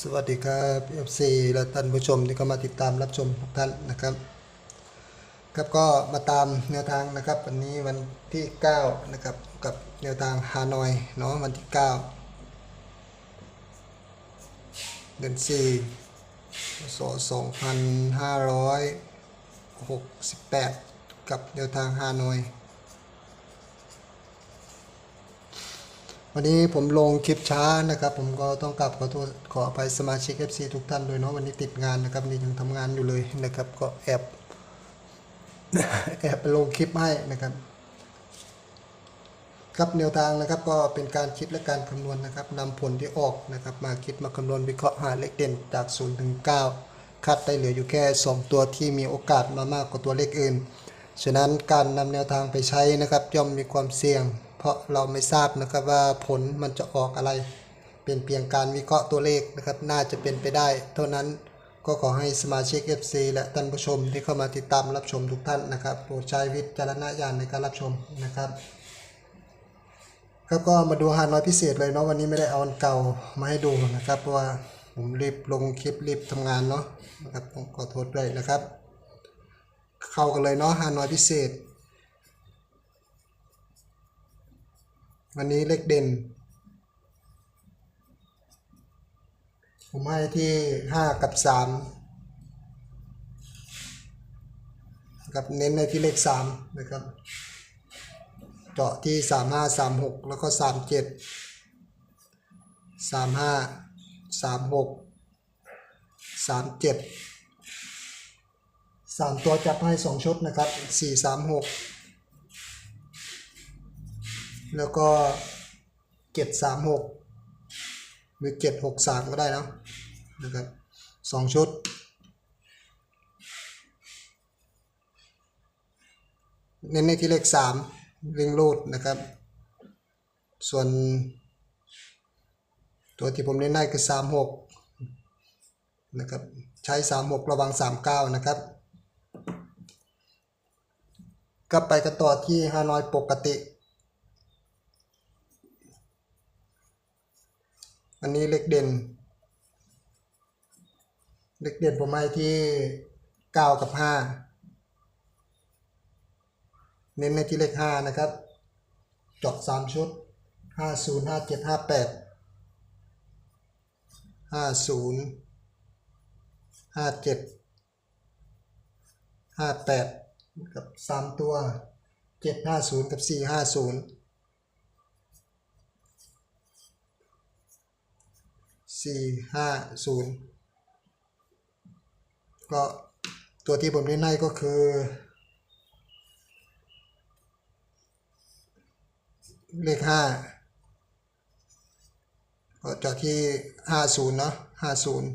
สวัสดีครับ FC และท่านผู้ชมที่เข้ามาติดตามรับชมทุกท่านนะครับครับก็มาตามแนวทางนะครับวันนี้วันที่9นะครับกับแนวทางฮานอยเนาะวันที่ 9 เดือน4ศ2568 กับแนวทางฮานอย วันนี้ผมลงคลิปช้านะครับ ผมก็ต้องกลับขอโทษขออภัยสมาชิก FC ทุกท่านด้วยเนาะวันนี้ติดงานนะครับนี่ยังทำงานอยู่เลยนะครับ ก็แอบแอบไปลงคลิปให้นะครับครับแนวทางนะครับก็เป็นการคิดและการคำนวณนะครับนำผลที่ออกนะครับมาคิดมาคำนวณวิเคราะห์หาเลขเด่นจาก0ถึง9คัดได้เหลืออยู่แค่ 2 ตัวที่มีโอกาสมามากกว่าตัวเลขอื่น ฉะนั้นการนำแนวทางไปใช้นะครับย่อมมีความเสี่ยง ราะเราไม่ทราบนะครับว่าผลมันจะออกอะไร เป็นเพียงการวิเคราะห์ตัวเลขนะครับ น่าจะเป็นไปได้ เท่านั้นก็ขอให้สมาชิก FC และท่านผู้ชมที่เข้ามาติดตามรับชมทุกท่านนะครับโปรดใช้วิจารณญาณในการรับชมนะครับครับก็มาดูฮานอยพิเศษเลยเนาะวันนี้ไม่ได้เอาอันเก่ามาให้ดูนะครับ เพราะว่าผมรีบลงคลิปรีบทำงานเนาะนะครับขอโทษด้วยนะครับ เข้ากันเลยเนาะฮานอยพิเศษ วันนี้เลขเด่น ผมให้ที่ห้ากับสามกับเน้นในที่เลขสามนะครับ เจาะที่สามห้าสามหกแล้วก็สามเจ็ดสามห้าสามหกสามเจ็ดสามตัวจับให้สองชุดนะครับสี่สามหก แล้วก็เจ็ดสามหกหรือเจ็ดหกสามก็ได้นะนะครับสองชุด เน้นในที่เลขสามวิ่งรูดนะครับ ส่วนตัวที่ผมเน้นได้คือสามหกนะครับ ใช้สามหกระวังสามเก้านะครับ ก็ไปกันต่อที่ฮานอยปกติ อันนี้เลขเด่น เลขเด่นผมให้ที่เก้ากับห้าเน้นในที่เลขห้านะครับจาะสามชุดห้าศูนย์ห้าเจ็ดห้าแปดห้าศูนย์ห้าเจ็ดห้าแปดกับสามตัวเจ็ดห้าศูนย์กับสี่ห้าศูนย์ สี่ห้าศูนย์ก็ตัวที่ผมเน้นให้ก็คือ เลขห้าก็จาะที่ห้าศูนย์เนาะห้าศูนย์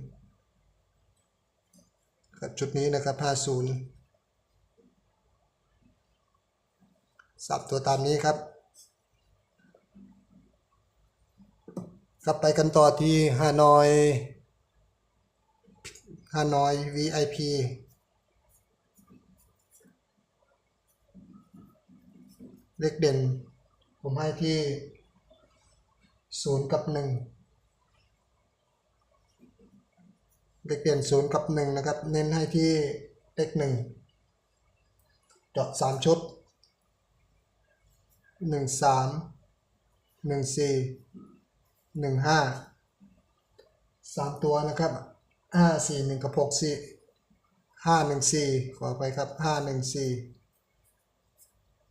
กับจุดนี้นะครับห้าศูนย์สับตัวตามนี้ครับ กลับไปกันต่อที่ฮานอยฮานอย VIP เลขเด่น ผมให้ที่ศูนย์กับหนึ่งเลขเด่นศูนย์กับหนึ่งนะครับ เน้นให้ที่เลขหนึ่งเจาะสามชุดหนึ่งสามหนึ่งสี่ หนึ่งห้าสามตัวนะครับห้าสี่หนึ่งกับหกสี่ห้าหนึ่งสี่ขอไปครับห้าหนึ่งสี่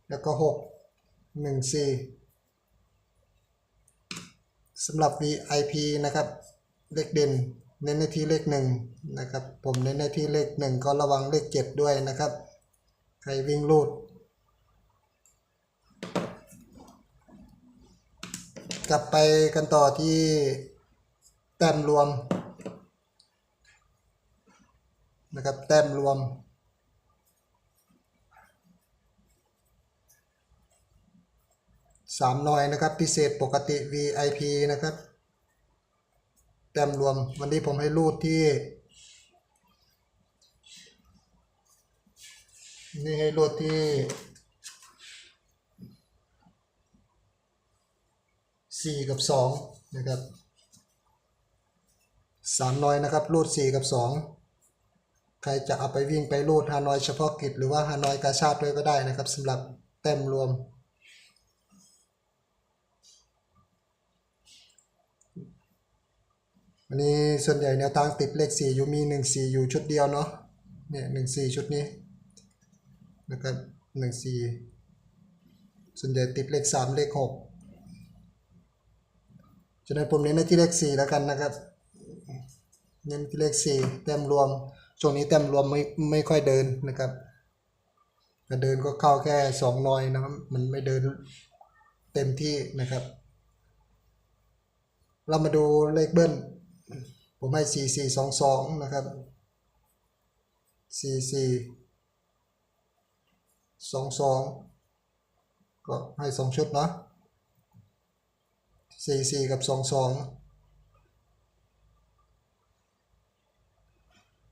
แล้วก็หกหนึ่งสี่สำหรับ VIP นะครับ เลขเด่น เน้นในที่เลขหนึ่งนะครับ ผมเน้นในที่เลขหนึ่งก็ระวังเลขเจ็ดด้วยนะครับ ใครวิ่งลูด กลับไปกันต่อที่แต้มรวมนะครับแต้มรวม สามหน่อยนะครับ พิเศษปกติ VIP นะครับ แต้มรวมวันนี้ผมให้รูดที่ นี่ให้รูดที่ สี่กับสองนะครับสามน้อยนะครับรูดสี่กับสองใครจะเอาไปวิ่งไปรูดฮานอยเฉพาะกิจหรือว่าฮานอยกาชาติด้วยก็ได้นะครับสำหรับแต้มรวมวันนี้ส่วนใหญ่แนวทางติดเลขสี่อยู่มีหนึ่งสี่อยู่ชุดเดียวเนาะเนี่ยหนึ่งสี่ชุดนี้นะครับหนึ่งสี่ส่วนใหญ่ติดเลขสามเลขหก ฉะนั้นผมเน้นในที่เลขสี่แล้วกันนะครับ เน้นที่เลขสี่แต้มรวม ช่วงนี้แต้มรวมไม่ไม่ค่อยเดินนะครับแต่เดินก็เข้าแค่สองนอยนะครับ มันไม่เดินเต็มที่นะครับ เรามาดูเลขเบิ้ล ผมให้สี่สี่สองสองนะครับสี่สี่สองสองก็ให้สองชุดเนาะ สี่สี่กับสองสอง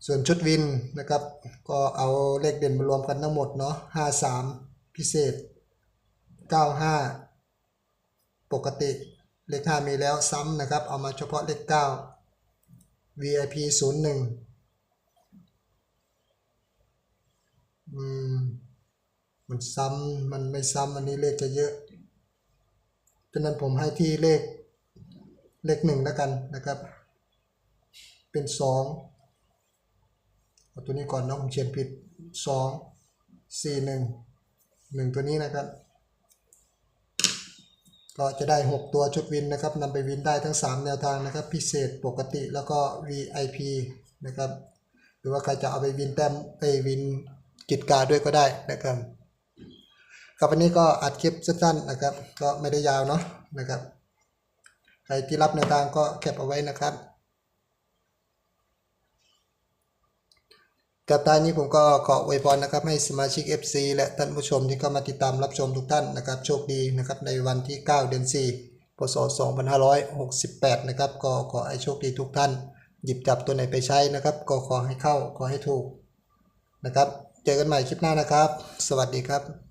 ส่วนชุดวินนะครับ ก็เอาเลขเด่นมารวมกันทั้งหมดเนาะห้าสามพิเศษเก้าห้าปกติเลขห้ามีแล้วซ้ำนะครับ เอามาเฉพาะเลขเก้า VIP ศูนย์หนึ่งอืมมันซ้ำ มันไม่ซ้ำอันนี้เลขจะเยอะะนั้นผมให้ที่เลขเลขหนึ่งแล้วกันนะครับ เป็นสองเอาตัวนี้ก่อนเนาะผมเขียนผิดสองสี่หนึ่งหนึ่งตัวนี้นะครับ ก็จะได้ 6 ตัวชุดวินนะครับนำไปวินได้ทั้ง 3 แนวทางนะครับ พิเศษปกติแล้วก็ VIP นะครับ หรือว่าใครจะเอาไปวินแต้มไปวินกิจการด้วยก็ได้นะครับ ครับวันนี้ก็อัดคลิปสั้นๆนะครับ ก็ไม่ได้ยาวเนาะนะครับ ใครที่รับแนวทางก็แคปเอาไว้นะครับกับตอนนี้ผมก็ขออวยพรนะครับให้สมาชิก FC และท่านผู้ชมที่เข้ามาติดตามรับชมทุกท่านนะครับ โชคดีนะครับในวันที่ 9 เดือน 4 พศ 2568 นะครับ ก็ขอให้โชคดีทุกท่าน หยิบจับตัวไหนไปใช้นะครับ ก็ขอให้เข้าขอให้ถูกนะครับ เจอกันใหม่คลิปหน้านะครับ สวัสดีครับ